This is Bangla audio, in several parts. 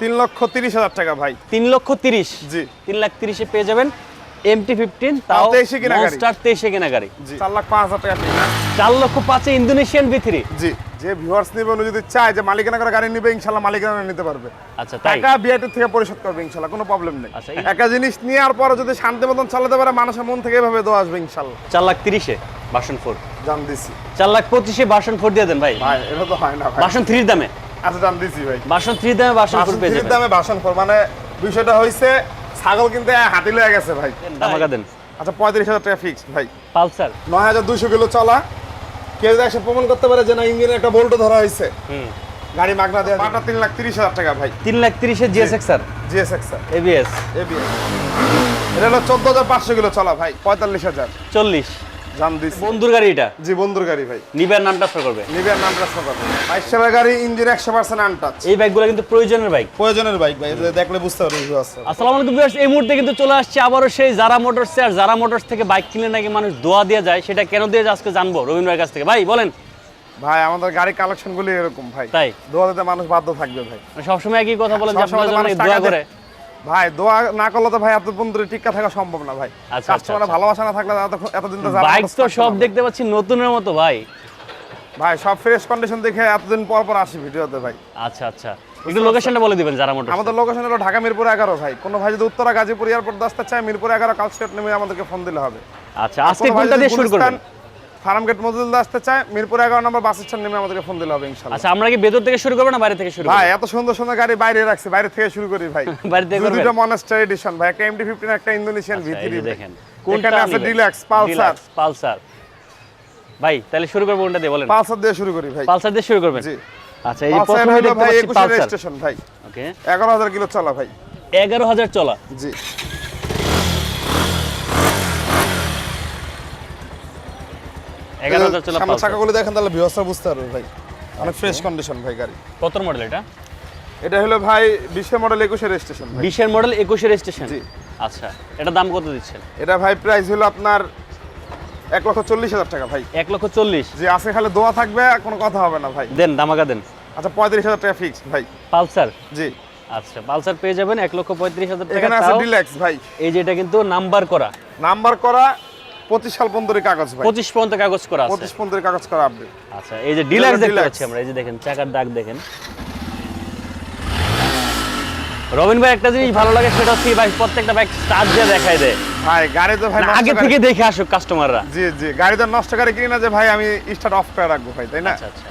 তিন লক্ষ তিরিশ হাজার টাকা ভাই। তিন লক্ষ তিরিশ? জি। তিন লাখ তিরিশে পেয়ে যাবেন। এমটি ফিফটিন তাও তাও 23 কেনা গাড়ি। তেইশে কেনা গাড়ি। চার লাখ পাঁচ হাজার টাকা চার লক্ষ পাঁচে ইন্দোনেশিয়ান বি থ্রি জি। যে ভিউয়ার্স নিবে উনি যদি চায় যে মালিকানা করে গাড়ি নিবে ইনশাল্লাহ মালিকানা নিতে পারবে। আচ্ছা টাকা বিআইটি থেকে পরিশোধ করবে ইনশাল্লাহ কোনো প্রবলেম নেই। আচ্ছা, একটা জিনিস নেওয়ার পরে যদি শান্তি মতন চালাতে পারে মানুষের মন থেকে এভাবে দোয়া আসবে ইনশাল্লাহ। চার লাখ তিরিশে বাসন ফোর জান দিছি। চার লাখ পঁচিশে বাসন ফোর দিয়ে দেন ভাই। ভাই এটা তো হয় না বাসন থ্রির দামে। আচ্ছা জান দিছি ভাই। বাসন থ্রি দামে বাসন ফোর পেয়ে যাবেন দামে বাসন ফোর মানে বিষয়টা হয়েছে ছাগল কিনতে হাতি লয়ে গেছে ভাই। দামাকা দেন। আচ্ছা পঁয়ত্রিশ হাজার টাকা ফিক্স ভাই। পালসার। নয় হাজার দুশো কিলো চলা। কেউ যদি এসে প্রমাণ করতে পারে যে না ইঞ্জিনে একটা বোল্ট ধরা হয়েছে হুম। গাড়ি মাগনা দেওয়া মাটা তিন লাখ তিরিশ হাজার টাকা ভাই। তিন লাখ তিরিশে জিএসএক্স আর জিএসএক্স স্যার। এবিএস এবিএস এটা হলো চোদ্দ হাজার পাঁচশো কিলো চলা ভাই। পঁয়তাল্লিশ হাজার। চল্লিশ। জান দিছি। বন্ধুর গাড়ি এটা? জি বন্ধুর গাড়ি ভাই। নিবের নাম ট্রান্সফার করবে? নাম ট্রান্সফার করবে। সালের গাড়ি ইঞ্জিন একশো পার্সেন্ট আনটাচ এই বাইকগুলো কিন্তু প্রয়োজনের বাইক প্রয়োজনের বাইক ভাই দেখলে বুঝতে পারবে আসসালামু আলাইকুম ভিউয়ার্স এই মুহূর্তে কিন্তু চলে আসছে আবারও সেই জারা মোটরসে আর জারা মোটরস থেকে বাইক কিনলে নাকি মানুষ দোয়া দিয়ে যায় সেটা কেন দিয়ে আজকে জানব রবীন্দ্র ভাইয়ের কাছ থেকে। ভাই বলেন। ভাই আমাদের গাড়ি কালেকশন গুলি এরকম ভাই। তাই? দোয়া দিতে মানুষ বাধ্য থাকবে ভাই। সবসময় একই কথা বলেন যে আপনারা দোয়া করে। ভাই দোয়া না করলে তো ভাই এত বন্ধুরে টিকা থাকা সম্ভব না ভাই। আচ্ছা, কাস্টমার আচ্ছা। ভালোবাসা না থাকলে এত- এতদিন তো বাইক তো সব দেখতে পাচ্ছি নতুনের মতো ভাই। ভাই সব ফ্রেশ কন্ডিশন দেখে এতদিন পর পর আসি ভিডিওতে ভাই। আচ্ছা আচ্ছা। একটু লোকেশনটা বলে দিবেন যারা মোটরস আমাদের লোকেশন হলো ঢাকা মিরপুর এগারো ভাই। কোনো ভাই যদি উত্তরা গাজীপুর এয়ারপোর্ট আসতে চায় মিরপুর এগারো কালস্টেট নেমে আমাদেরকে ফোন দিলে হবে। আচ্ছা আজকে কোনটা দিয়ে শুরু করবেন? ফার্ম গেট মজুল আসতে চায় মিরপুর এগারো নম্বর বাস স্ট্যান্ড নেমে আমাদেরকে ফোন দিলে হবে ইনশাল্লাহ। আচ্ছা আমরা কি ভেতর থেকে শুরু করব না বাইরে থেকে শুরু ভাই এত সুন্দর সুন্দর গাড়ি বাইরে রাখছি বাইরে থেকে শুরু করি ভাই। বাইরে থেকে দুটো মনস্টার এডিশন ভাই একটা এমডি ফিফটিন একটা ইন্দোনেশিয়ান আচ্ছা, ভিথ্রি যে দেখেন। এখানে আছে ডিলাক্স পালসার পালসার ভাই তাহলে শুরু করব কোনটা দিয়ে বলেন। পালসার দিয়ে শুরু করি ভাই। পালসার দিয়ে শুরু করবেন? জি। আচ্ছা এই প্রথমে দেখতে পাচ্ছি পালসার রেজিস্ট্রেশন ভাই। ওকে এগারো হাজার কিলো চলা ভাই। এগারো হাজার চলা? জি এগারো হাজার চলা সামনে চাকাগুলো দেখেন তাহলে ভিউয়ার্সরা বুঝতে পারবে ভাই। অনেক ফ্রেশ কন্ডিশন ভাই গাড়ি। কত মডেল এটা? এটা হলো ভাই বিশের মডেল একুশের রেজিস্ট্রেশন বিশের মডেল একুশের স্টেশন জি। আচ্ছা এটা দাম কত দিচ্ছেন? এটা ভাই প্রাইস হলো আপনার এক লক্ষ চল্লিশ হাজার টাকা ভাই। এক লক্ষ চল্লিশ? যে আজকে খালি দোয়া থাকবে কোনো কথা হবে না ভাই। দেন দামাকা দেন। আচ্ছা পঁয়ত্রিশ হাজার টাকা ফিক্স ভাই। পালসার? জি। আচ্ছা পালসার পেয়ে যাবেন এক লক্ষ পঁয়ত্রিশ হাজার টাকা এখানে আছে ডিলাক্স ভাই। এই যে এটা কিন্তু নাম্বার করা। নাম্বার করা পঁচিশ সাল পর্যন্ত কাগজ ভাই। পঁচিশ পর্যন্ত কাগজ করা আছে। পঁচিশ পর্যন্ত কাগজ করা আপডেট আচ্ছা এই যে ডিলাক্স হলো দেখতে পাচ্ছি আমরা এই যে দেখেন চাকার দাগ দেখেন। রবিন ভাই একটা জিনিস ভালো লাগে সেটা হচ্ছে ভাই প্রত্যেকটা বাইক স্টার্ট দিয়ে দেখায় দেয়। ভাই গাড়ি তো ভাই আগে থেকে দেখে আসুক কাস্টমাররা জি জি গাড়ি তো নষ্ট গাড়ি কিনি না যে ভাই আমি স্টার্ট অফ করে রাখব ভাই তাই না? আচ্ছা আচ্ছা।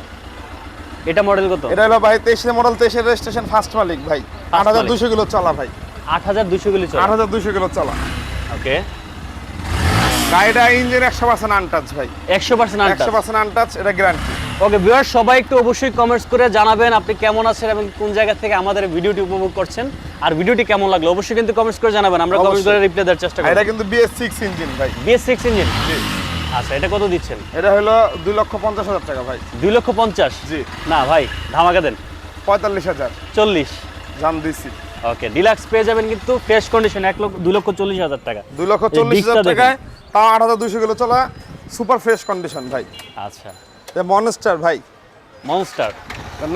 এটা মডেল কত? এটা হলো ভাই তেইশে মডেল তেইশের রেজিস্ট্রেশন ফার্স্ট মালিক ভাই। আট হাজার মালিক। দুশো কিলো চলা ভাই। আট হাজার দুশো কিলো চলে। আট হাজার দুশো কিলো চলা। ওকে গাড়িটা ইঞ্জিন একশো পার্সেন্ট আনটাচ ভাই। একশো পার্সেন্ট একশো পার্সেন্ট আনটাচ এটা গ্যারান্টি ওকে ভিউয়ার সবাই একটু অবশ্যই কমেন্টস করে জানাবেন আপনি কেমন আছেন এবং কোন জায়গা থেকে আমাদের ভিডিওটি উপভোগ করছেন। আর ভিডিওটি কেমন লাগল অবশ্যই কিন্তু কমেন্টস করে জানাবেন আমরা করে রিপ্লাই দেওয়ার চেষ্টা এটা কিন্তু বিএস সিক্স ইঞ্জিন ভাই। বিএস সিক্স ইঞ্জিন জি। আচ্ছা এটা কত দিচ্ছেন? এটা হলো দুই লক্ষ পঞ্চাশ হাজার টাকা ভাই। দুই লক্ষ পঞ্চাশ? জি। না ভাই ধামাকা দেন। পঁয়তাল্লিশ হাজার। চল্লিশ। জান দিছি। ওকে ডিলাক্স পেয়ে যাবেন কিন্তু ফ্রেশ কন্ডিশন এক লক্ষ দুই লক্ষ চল্লিশ হাজার টাকা। দুই লক্ষ চল্লিশ হাজার টাকায় তাও আট হাজার দুশো কিলো চলা সুপার ফ্রেশ কন্ডিশন ভাই। আচ্ছা। মনস্টার ভাই। মনস্টার?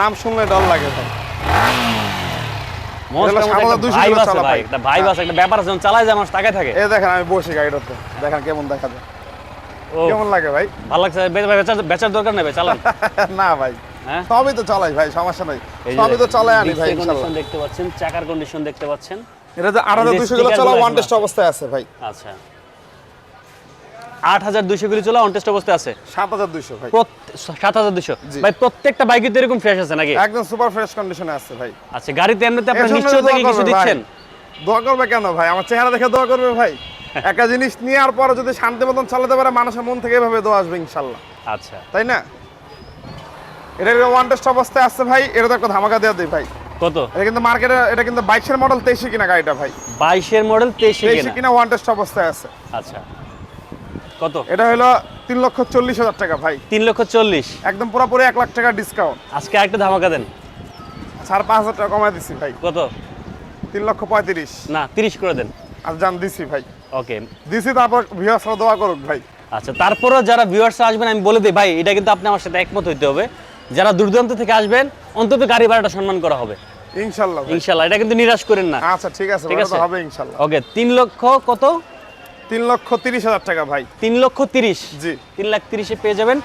নাম শুনলে ডর লাগে ভাই। দুইশো কেমন লাগে ভাই? ভালো লাগছে বেচার দরকার নেই চালান। না ভাই। হ্যাঁ? সবই তো চালাই ভাই সমস্যা নাই। সবই তো চালাই আনি ভাই দেখতে পাচ্ছেন চাকার কন্ডিশন দেখতে পাচ্ছেন। এটা যে আট হাজার এই যে দুশো কিলো sticker চলা ওয়ান টেস্ট অবস্থায় আছে ভাই। আচ্ছা। আট হাজার দুইশো কিলো চলা অনটেস্ট অবস্থায় আছে। সাত হাজার দুইশো ভাই। সাত হাজার জি। ভাই প্রত্যেকটা বাইকে তো এরকম ফ্রেশ আছে নাকি? একদম সুপার ফ্রেশ কন্ডিশনে আছে ভাই। আচ্ছা গাড়িতে এমনিতে আপনার নিশ্চয় থেকে কিছু দিচ্ছেন? দোয়া করবে কেন ভাই? আমার চেহারা দেখে দোয়া করবে ভাই। একটা জিনিস নেওয়ার পরে যদি শান্তি মতন চালাতে পারে মানুষের মন থেকে এভাবে দোয়া আসবে ইনশাল্লাহ। আচ্ছা। তাই না? এটা ওয়ান টেস্ট অবস্থায় আছে ভাই। এটা তো একটা ধামাকা দেওয়া দিই ভাই। কত? এটা কিন্তু মার্কেটে এটা কিন্তু বাইশের মডেল তেইশে কিনা গাড়িটা ভাই। বাইশের মডেল তেইশে কিনা। ওয়ান টেস্ট অবস্থায় আছে। আচ্ছা। কত? এটা হলো তিন লক্ষ চল্লিশ হাজার টাকা ভাই। তিন লক্ষ চল্লিশ। একদম পুরোপুরি এক লাখ টাকা ডিসকাউন্ট আজকে আরেকটা ধামাকা দেন। সাড়ে পাঁচ হাজার টাকা দিছি ভাই। কত? তিন লক্ষ পঁয়ত্রিশ। না তিরিশ করে দেন। আর জান দিছি ভাই। ওকে। দিছি তারপর ভিউয়ার্সরা দোয়া করুক ভাই। আচ্ছা তারপরও যারা ভিউয়ার্স আসবেন আমি বলে দিই ভাই এটা কিন্তু আপনি আমার সাথে একমত হইতে হবে। যারা দূরদূরান্ত থেকে আসবেন অন্তত গাড়ি ভাড়াটা সম্মান করা হবে। ইনশাল্লাহ ইনশাল্লাহ এটা কিন্তু নিরাশ করেন না। আচ্ছা ঠিক আছে ঠিক আছে। হবে ইনশাল্লাহ। ওকে তিন লক্ষ কত? তিন লক্ষ তিরিশ হাজার টাকা ভাই। তিন লক্ষ তিরিশ? জি। তিন লাখ তিরিশে পেয়ে যাবেন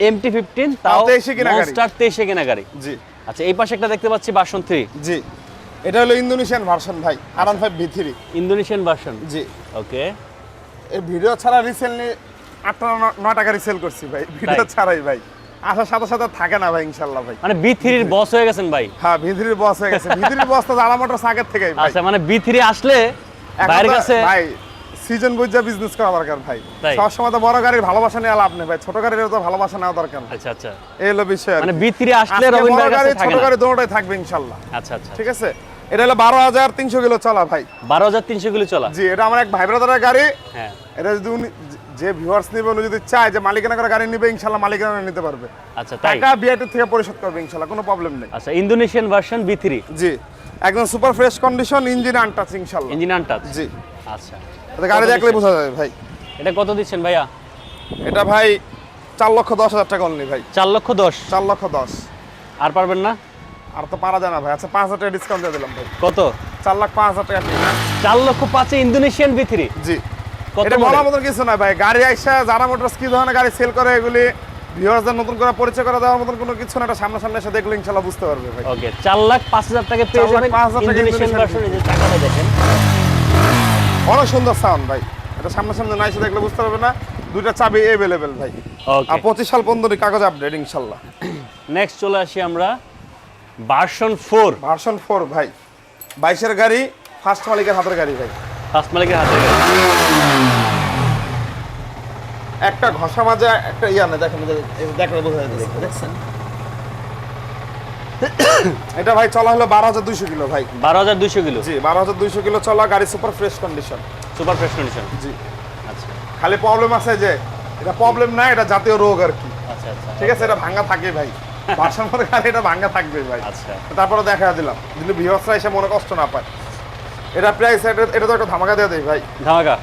এমটি ফিফটিন তাও তাও 23 এ কেনা গাড়ি। তেইশে কেনা গাড়ি জি। আচ্ছা এই পাশে একটা দেখতে পাচ্ছি বাসন থ্রি জি। এটা হলো ইন্দোনেশিয়ান ভার্সন ভাই আর five V three Indonesian version? জি। ওকে। এই ভিডিও ছাড়া রিসেন্টলি আটটা নয় টাকা রিসেল করছি ভাই ভিডিও ছাড়াই ভাই। আসার সাথে সাথে থাকে না ভাই ইনশাল্লাহ ভাই। মানে বি থ্রির বস হয়ে গেছেন ভাই। হ্যাঁ ভিথিরির বস হয়ে গেছে। ভিথিরির বস তো জানা মোটর থেকেই ভাই। আচ্ছা মানে বি থ্রি আসলে তো- কাছে ভাই সিজন বুঝা বিজনেস করা দরকার ভাই? সবসময় তো বড় গাড়ির ভালোবাসা নেওয়া লাভ নেই ভাই ছোট গাড়ির তো ভালোবাসা নেওয়া দরকার। আচ্ছা আচ্ছা। এই হলো বিষয় মানে কি। বি থ্রি আসলে আজকে রবিন বড় গাড়ি ছোট গাড়ি দুটোটাই থাকবে ইনশাল্লাহ। আচ্ছা আচ্ছা। ঠিক আছে? এটা হলো বারো হাজার তিনশো কিলো চলা ভাই। বারো হাজার তিনশো কিলো চলা? জি এটা আমার এক ভাই ব্রাদারের গাড়ি। হ্যাঁ। এটা যদি উনি যে ভিউয়ার্স নিবে উনি যদি চায় যে মালিকানা করে গাড়ি নিবে ইনশাল্লাহ মালিকানা নিতে পারবে। আচ্ছা টাকা বিআইটি থেকে পরিশোধ করবে ইনশাল্লাহ কোনো প্রবলেম নেই। আচ্ছা Indonesian version B three G একদম super fresh condition engine untouch ইনশাল্লাহ। ইঞ্জিন আনটাচ জি। আচ্ছা। গাড়ি দেখলে বোঝা যাবে ভাই। এটা কত দিচ্ছেন ভাইয়া? এটা ভাই চার লক্ষ দশ হাজার টাকা অনলি ভাই। চার লক্ষ দশ? চার লক্ষ দশ। আর পারবেন না? আর তো পারা যায় না ভাই। আচ্ছা পাঁচ হাজার টাকা ডিসকাউন্ট দিয়ে দিলাম ভাই। কত? চার লাখ পাঁচ হাজার টাকা চার লক্ষ পাঁচে ইন্দোনেশিয়ান বি থ্রি জি এটা বলার মতন কিছু না ভাই। গাড়ি আইসা যারা মোটরস কি ধরনের গাড়ি সেল করে এগুলি ভিউয়ার্সদের নতুন করে পরিচয় করে দেওয়ার মতন কোনো কিছু না এটা সামনে সামনে এসে দেখলে ইনশাল্লাহ বুঝতে পারবে ভাই। ওকে চার লাখ পাঁচ হাজার টাকা পেয়ে যাবেন ইন্দোনেশিয়ান ভার্সন এই যে টাকাটা দেখেন। অনেক সুন্দর সাউন্ড ভাই। এটা সামনে সামনে না এসে দেখলে বুঝতে পারবে না দুইটা চাবি এভেলেবেল ভাই। আর পঁচিশ সাল পর্যন্ত কাগজ আপডেট ইনশাল্লাহ। নেক্সট চলে আসি আমরা ভার্সন ফোর ভার্সন ফোর ভাই। বাইশের গাড়ি ফার্স্ট মালিকের হাতের গাড়ি ভাই। ফার্স্ট মালিকের হাতে গাড়ি। একটা ঘষা মাজা একটা ইয়া না দেখেন দেখলে বোঝা যাচ্ছে। দেখছেন? এটা ভাই চলা হলো বারো হাজার দুইশো কিলো ভাই। বারো হাজার দুইশো কিলো? জি বারো হাজার দুইশো কিলো চলা গাড়ি super fresh condition super fresh condition জি। আচ্ছা। খালি প্রবলেম আছে যে এটা প্রবলেম না এটা জাতীয় রোগ আর কি। আচ্ছা আচ্ছা। ঠিক আছে এটা ভাঙ্গা থাকে ভাই। ভার্সন ফোর গাড়ি এটা ভাঙ্গা থাকবে ভাই। আচ্ছা। তারপরে দেখা দিলাম। কিন্তু বিহসরা এসে মনে কষ্ট না পায়। এটা প্রাইস এটা তো একটা ধামাকা দিয়ে দেয় ভাই। ধামাকা?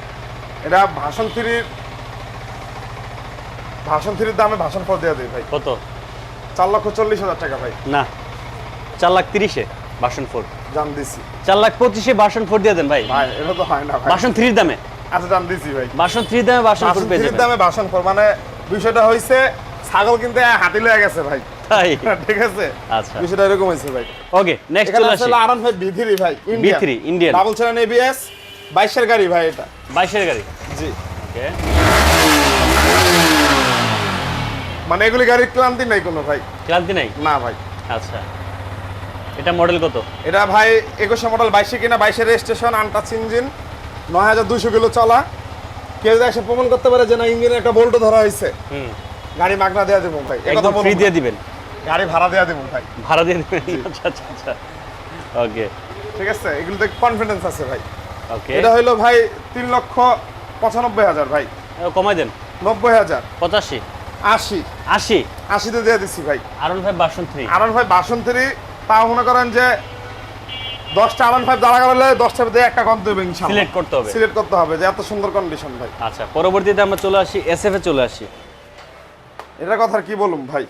এটা ভাষণ থ্রির ভাষণ থ্রির দামে ভাষণ ফোর দিয়ে দেয় ভাই। কত? চার লক্ষ চল্লিশ হাজার টাকা ভাই। না। চার লাখ তিরিশে ভার্সন ফোর। জান দিছি। চার লাখ পঁচিশে ভার্সন ফোর দিয়ে দেন ভাই। ভাই এটা তো হয় না ভার্সন থ্রির দামে। আচ্ছা জান দিছি ভাই। ভার্সন থ্রির দামে ভার্সন ফোর পেয়ে যাবেন। দামে ভাষণ ফোর মানে বিষয়টা হয়েছে ছাগল কিনতে হাতি লয়ে গেছে ভাই। তাই? ঠিক আছে? আচ্ছা। বিষয়টা এরকম হয়েছে ভাই। ওকে নেক্সট চলে আসি। আরন ভাই বিথিরি ভাই B3, Indian। Double channel ABS বাইশের গাড়ি ভাই এটা। বাইশের গাড়ি? জি। ওকে। মানে এগুলি গাড়ির ক্লান্তি নাই কোনো ভাই। ক্লান্তি নাই? না ভাই। আচ্ছা। এটা মডেল কত? এটা ভাই একুশে মডেল বাইশে কিনা বাইশের রেজিস্ট্রেশন আনটাচ ইঞ্জিন নয় হাজার দুশো কিলো চলা। কেউ এসে প্রমাণ করতে পারে যে না ইঞ্জিনে একটা বোল্ট ধরা হয়েছে গাড়ি মাগনা দেওয়া দেবো ভাই। একদম ফ্রি দিয়ে দিবেন? গাড়ি ভাড়া দেওয়া দেবো ভাই। ভাড়া দিয়ে দিবেন? আচ্ছা আচ্ছা আচ্ছা। ওকে ঠিক আছে এগুলোতে কনফিডেন্স আছে ভাই। ওকে এটা হইল ভাই তিন লক্ষ পঁচানব্বই হাজার ভাই। কমাই দেন। নব্বই হাজার। পঁচাশি। আশি। আশি? আশিতে দিয়ে দিচ্ছি ভাই। আরন ভাই থ্রি আরন ভাই বাসন্তী তাও মনে করেন যে দশটা আরন ফাইভ দাঁড়া করালে দশটা দিয়ে একটা কম দেবে সিলেক্ট করতে হবে। সিলেক্ট করতে হবে যে এত সুন্দর কন্ডিশন ভাই। আচ্ছা পরবর্তীতে আমরা চলে আসি এসএফ এ চলে আসি। এটার কথা কি বলুম ভাই?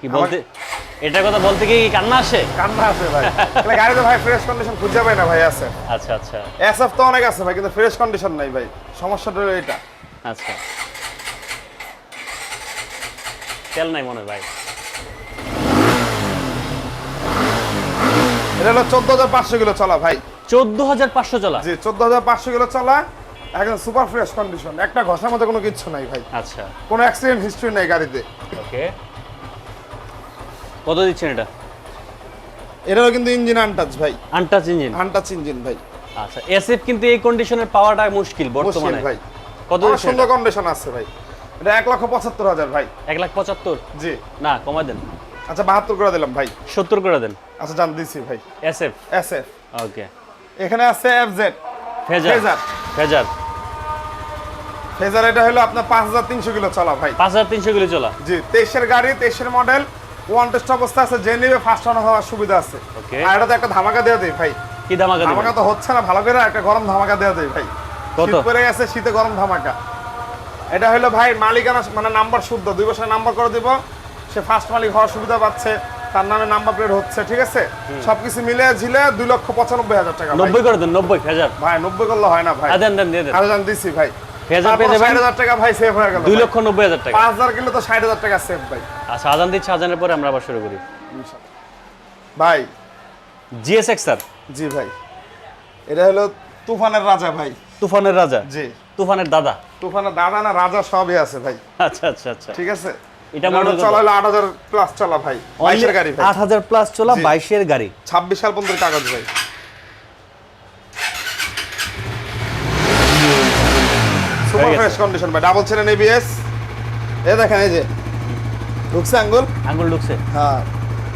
কি বলতে এটার কথা বলতে কি কান্না আসে? কান্না আছে ভাই। তাহলে গাড়িতে ভাই ফ্রেশ কন্ডিশন খুঁজে পাই না ভাই আছে। আচ্ছা আচ্ছা। এসএফ তো অনেক আছে ভাই কিন্তু ফ্রেশ কন্ডিশন নাই ভাই। সমস্যাটা হলো এটা। আচ্ছা। তেল নাই মনে হয় ভাই। এটা হলো চোদ্দ হাজার পাঁচশো কিলো চলা ভাই। চোদ্দ হাজার পাঁচশো চলা? জি চোদ্দ হাজার পাঁচশো কিলো চলা একদম সুপার ফ্রেশ কন্ডিশন একটা ঘষার মধ্যে কোনো কিচ্ছু নাই ভাই। আচ্ছা। কোনো অ্যাক্সিডেন্ট হিস্ট্রি নেই গাড়িতে। ওকে। কত দিচ্ছেন এটা? এটারও কিন্তু ইঞ্জিন আনটাচ ভাই। আনটাচ ইঞ্জিন আনটাচ ইঞ্জিন ভাই। আচ্ছা এসএফ কিন্তু এই কন্ডিশনের পাওয়াটা মুশকিল বর্তমানে। ভাই। কত সুন্দর কন্ডিশন আছে ভাই। এটা এক লক্ষ পঁচাত্তর হাজার ভাই। এক লাখ পঁচাত্তর? জি। না কমাই দেন। আচ্ছা বাহাত্তর করে দিলাম ভাই। সত্তর করে দেন। আচ্ছা জান দিছি ভাই। এসএফ? S F okay. এখানে আছে F Z Fazer. Fazer. Fazer. Fazer এটা হলো আপনার পাঁচ হাজার তিনশো কিলো চলা ভাই। পাঁচ হাজার তিনশো কিলো চলা। জি তেইশের গাড়ি তেইশের মডেল ওয়ান টেস্ট অবস্থা আছে যে নিবে ফার্স্ট অন হওয়ার সুবিধা আছে. আর এটাতে একটা ধামাকা দেওয়া দেয় ভাই। কি ধামাকা ধামাকা তো হচ্ছে না ভালো করে একটা গরম ধামাকা দেওয়া দেয় ভাই। কত? শীত পড়ে গেছে শীতে গরম ধামাকা। এটা হলো ভাই মালিকানা মানে নাম্বার শুদ্ধ দুই বছরের নাম্বার করে দিব। সে ফার্স্ট মালিক হওয়ার সুবিধা পাচ্ছে তার নামে নাম্বার প্লেট হচ্ছে ঠিক আছে? সবকিছু মিলে ঝিলে দুই লক্ষ পঁচানব্বই হাজার টাকা নব্বই করে দেন নব্বই হাজার ভাই নব্বই করলে হয় না ভাই। হ্যাঁ, দেন দেন দিয়ে দেন। আরও জান দিছি ভাই। টাকা সেভ হয়ে গেল দুই লক্ষ নব্বই হাজার টাকা। পাঁচ হাজার কিলো তো ষাট হাজার টাকা সেভ ভাই। আচ্ছা দিচ্ছে পরে আমরা আবার শুরু করি। ভাই। GSX sir. জি ভাই। এটা হলো তুফানের রাজা ভাই। তুফানের রাজা? জি। তুফানের দাদা? তুফানের দাদা না রাজা সবই আছে ভাই। আচ্ছা আচ্ছা আচ্ছা। ঠিক আছে? এটা আট হাজার প্লাস চলা ভাই বাইশের গাড়ি ভাই। আট হাজার প্লাস চলা জি। বাইশের গাড়ি। ছাব্বিশ সাল পর্যন্ত কাগজ ভাই। সুপার ফ্রেশ কন্ডিশন ভাই। ডাবল ছেড়ে এবিএস এ দেখেন এই যে ঢুকছে আঙ্গুল? আঙ্গুল ঢুকছে। হ্যাঁ।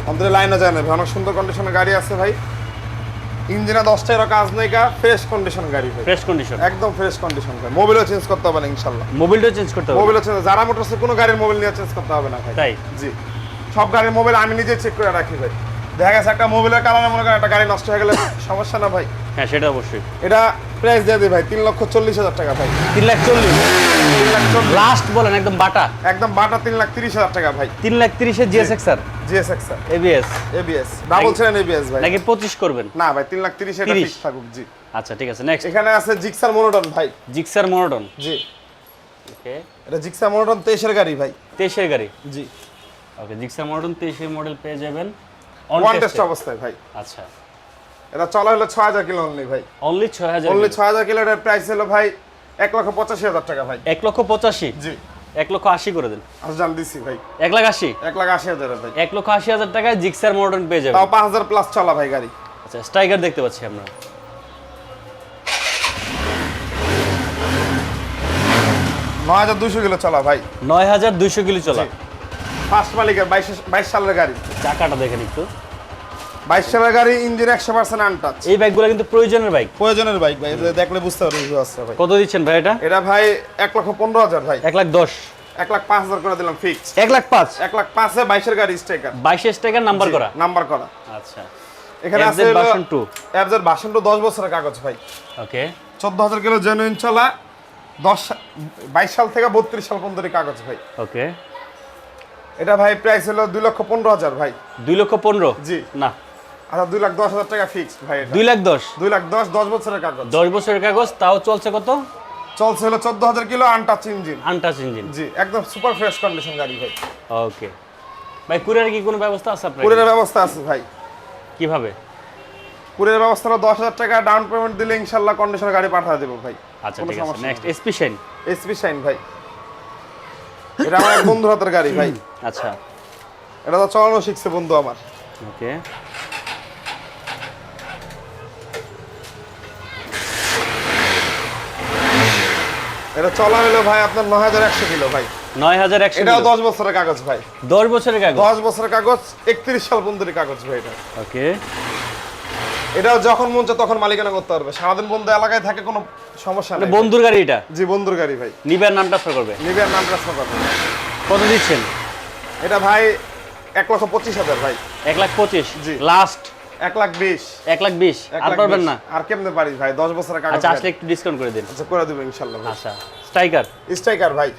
অন্তরে লাইনও যায় না ভাই। অনেক সুন্দর কন্ডিশনের গাড়ি আছে ভাই। ইঞ্জিনে দশটা এরকম কাজ নেই কা ফ্রেশ কন্ডিশন গাড়ি ফ্রেশ কন্ডিশন একদম ফ্রেশ কন্ডিশন গাড়ি মোবিলও চেঞ্জ করতে হবে না ইনশাল্লাহ। মোবিলটা চেঞ্জ করতে হবে। মোবিলও চেঞ্জ যারা মোটরসে কোনো গাড়ির মোবিল নিয়ে চেঞ্জ করতে হবে না ভাই। তাই? জি। সব গাড়ির মোবিল আমি নিজে চেক করে রাখি ভাই। দেখা গেছে একটা মোবিলের কারণে মনে করেন একটা গাড়ি নষ্ট হয়ে গেলে সমস্যা না ভাই। হ্যাঁ সেটা অবশ্যই। এটা প্রাইস দিয়ে দিই ভাই তিন লক্ষ চল্লিশ হাজার টাকা ভাই। তিন লাখ চল্লিশ? তিন লাখ চল্লিশ। লাস্ট বলেন একদম বাটা। একদম বাটা তিন লাখ তিরিশ হাজার টাকা ভাই। তিন লাখ তিরিশের GSX sir GSX sir ABS ABS double ছেড়েন ABS ভাই। নাকি পঁচিশ করবেন? না ভাই তিন লাখ তিরিশ এটা ফিক্স থাকুক জি। আচ্ছা ঠিক আছে নেক্সট এখানে আছে জিক্সার মনোটন ভাই। জিক্সার মনোটন জি। ওকে এটা জিক্সার মনোটন তেইশের গাড়ি ভাই। তেইশের গাড়ি? জি। ওকে জিক্সার মনোটন তেইশের মডেল পেয়ে যাবেন। অন টেস্ট অবস্থায় ভাই। আচ্ছা। এটা চলা হলো ছয় হাজার কিলো অনলি ভাই। অনলি ছয় হাজার অনলি ছয় হাজার কিলো এটার প্রাইস হলো ভাই এক লক্ষ পঁচাশি হাজার টাকা ভাই। এক লক্ষ পঁচাশি? জি। এক লক্ষ আশি করে দেন। আজ জান দিছি ভাই। এক লাখ আশি? এক লাখ আশি হাজার ভাই। এক লক্ষ আশি হাজার টাকায় জিক্সার মনোটন পেয়ে যাবেন। তাও পাঁচ হাজার প্লাস চলা ভাই গাড়ি। আচ্ছা স্ট্রাইকার দেখতে পাচ্ছি আমরা। নয় হাজার দুশো কিলো চলা ভাই। নয় হাজার দুইশো কিলো চলা। ফার্স্ট মালিকের বাইশ বাইশ সালের গাড়ি। চাকাটা দেখেন একটু। বাইশ সালের গাড়ি ইঞ্জিন একশো পার্সেন্ট আনটাচ এই বাইকগুলো কিন্তু প্রয়োজনের বাইক। প্রয়োজনের বাইক ভাই এটা দেখলে বুঝতে পারবে ভাই। কত দিচ্ছেন ভাই এটা? এটা ভাই এক লক্ষ পনেরো হাজার ভাই। এক লাখ দশ। এক লাখ পাঁচ হাজার করে দিলাম ফিক্স এক লাখ পাঁচ? এক লাখ পাঁচে বাইশের গাড়ি স্টেকার বাইশের টাকার নাম্বার করা? নাম্বার করা। আচ্ছা। এখানে আছে version two। অ্যাবজের ভাষণ টু দশ বছরের কাগজ ভাই। ওকে চোদ্দ হাজার কিলো জেনুইন চলা দশ বাইশ সাল থেকে বত্রিশ সাল পর্যন্ত কাগজ ভাই। ওকে এটা ভাই প্রাইস হলো দুই লক্ষ পনেরো হাজার ভাই। দুই লক্ষ পনেরো? জি। না। আচ্ছা দুই লাখ দশ হাজার টাকা ফিক্সড ভাই দুই লাখ দশ? দুই লাখ দশ দশ বছরের কাগজ। দশ বছরের কাগজ তাও চলছে কত? চলছে হলো চোদ্দ হাজার kilo untouch engine untouch engine জি একদম সুপার ফ্রেশ কন্ডিশন গাড়ি ভাই। ওকে ভাই কুরিয়ারে কি কোনো ব্যবস্থা আছে আপনার কুরিয়ারের ব্যবস্থা আছে ভাই। কীভাবে? কুরিয়ারের ব্যবস্থা হলো দশ হাজার টাকা ডাউন পেমেন্ট দিলে ইনশাল্লাহ কন্ডিশনের গাড়ি পাঠিয়ে দেবো ভাই। আচ্ছা ঠিক আছে। Next SP Shine SP Shine ভাই। এটা আমার এক বন্ধুর হাতের গাড়ি ভাই। আচ্ছা। এটা তো চালানো শিখছে বন্ধু আমার। ওকে এটা চলা হলো ভাই আপনার নয় হাজার একশো কিলো ভাই। নয় হাজার একশো এটাও দশ বছরের কাগজ ভাই। দশ বছরের কাগজ? দশ বছরের কাগজ একত্রিশ সাল পর্যন্ত কাগজ ভাই এটা। ওকে। এটাও যখন মন চায় তখন মালিকানা করতে পারবে। সারাদিন বন্ধু এলাকায় থাকে কোনো সমস্যা নেই বন্ধুর গাড়ি এটা? জি বন্ধুর গাড়ি ভাই। নিবার নাম ট্রান্সফার করবে? নিবিয়ার নাম ট্রান্সফার করবে। কত দিচ্ছেন? এটা ভাই এক লক্ষ পঁচিশ হাজার ভাই। এক লাখ পঁচিশ? জি। লাস্ট এক লাখ বিশ। এক লাখ বিশ? আর পারবেন না? আর কেমনে পারি ভাই? দশ বছরের কাগজ আচ্ছা আসলে একটু ডিসকাউন্ট করে দিন। আচ্ছা করে দেবো ইনশাল্লাহ আচ্ছা স্ট্রাইকার স্ট্রাইকার ভাই।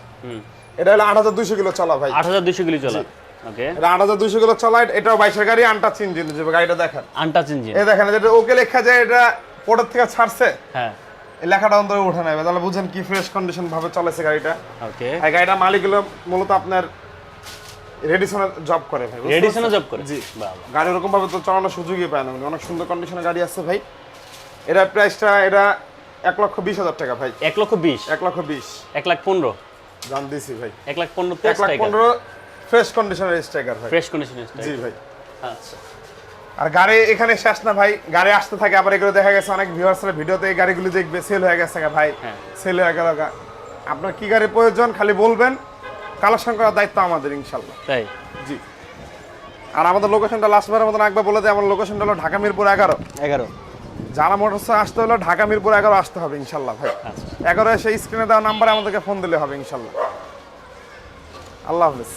এটা হলো আট হাজার দুইশো কিলো চলা ভাই। আট হাজার দুইশো কিলো চলা? ওকে। এটা আট হাজার দুইশো কিলো চলা এটাও বাইশের গাড়ি আনটাচ ইঞ্জিন যে গাড়িটা দেখেন। আনটাচ ইঞ্জিন এই দেখেন যেটা ওকে লেখা যায় এটা পোর্টের থেকে ছাড়ছে। হ্যাঁ। লেখাটা অন্তরে উঠে নেবে তাহলে বুঝেন কি ফ্রেশ কন্ডিশন ভাবে চলেছে গাড়িটা। ওকে। গাড়িটা মালিক হলো মূলত আপনার রেডিসনের জব করে ভাই রেডিসনে জব করে। জি। গাড়ি ওরকম ভাবে তো চালানোর সুযোগই পায় না অনেক সুন্দর কন্ডিশনের গাড়ি আছে ভাই। এটার প্রাইসটা এটা এক লক্ষ বিশ হাজার টাকা ভাই। এক লক্ষ বিশ? এক লক্ষ বিশ। এক লাখ পনেরো? দাম দিছি ভাই। এক লাখ পনেরো এক লাখ পনেরো ফ্রেশ কন্ডিশনের স্ট্রাইকার ভাই। ফ্রেশ কন্ডিশনে জি ভাই। আচ্ছা। আর গাড়ি এখানে শেষ না ভাই। গাড়ি আসতে থাকে আবার এগুলো দেখা গেছে অনেক ভিউয়ার্সরা ভিডিওতে এই গাড়িগুলি দেখবে সেল হয়ে গেছে ভাই। হ্যাঁ। সেল হয়ে গেল আপনার কি গাড়ি প্রয়োজন খালি বলবেন কালেকশন করার দায়িত্ব আমাদের ইনশাল্লাহ তাই? জি। আর আমাদের লোকেশনটা লাস্টবারের মতন একবার বলে দেয় আমার লোকেশনটা হলো ঢাকা মিরপুর এগারো। এগারো। যারা মোটরসাইকেল আসতে হলো ঢাকা মিরপুর এগারো আসতে হবে ইনশাল্লাহ ভাই। আচ্ছা। এগারো সেই স্ক্রিনে দেওয়া নাম্বারে আমাদেরকে ফোন দিলে হবে ইনশাল্লাহ আল্লাহ হাফিজ।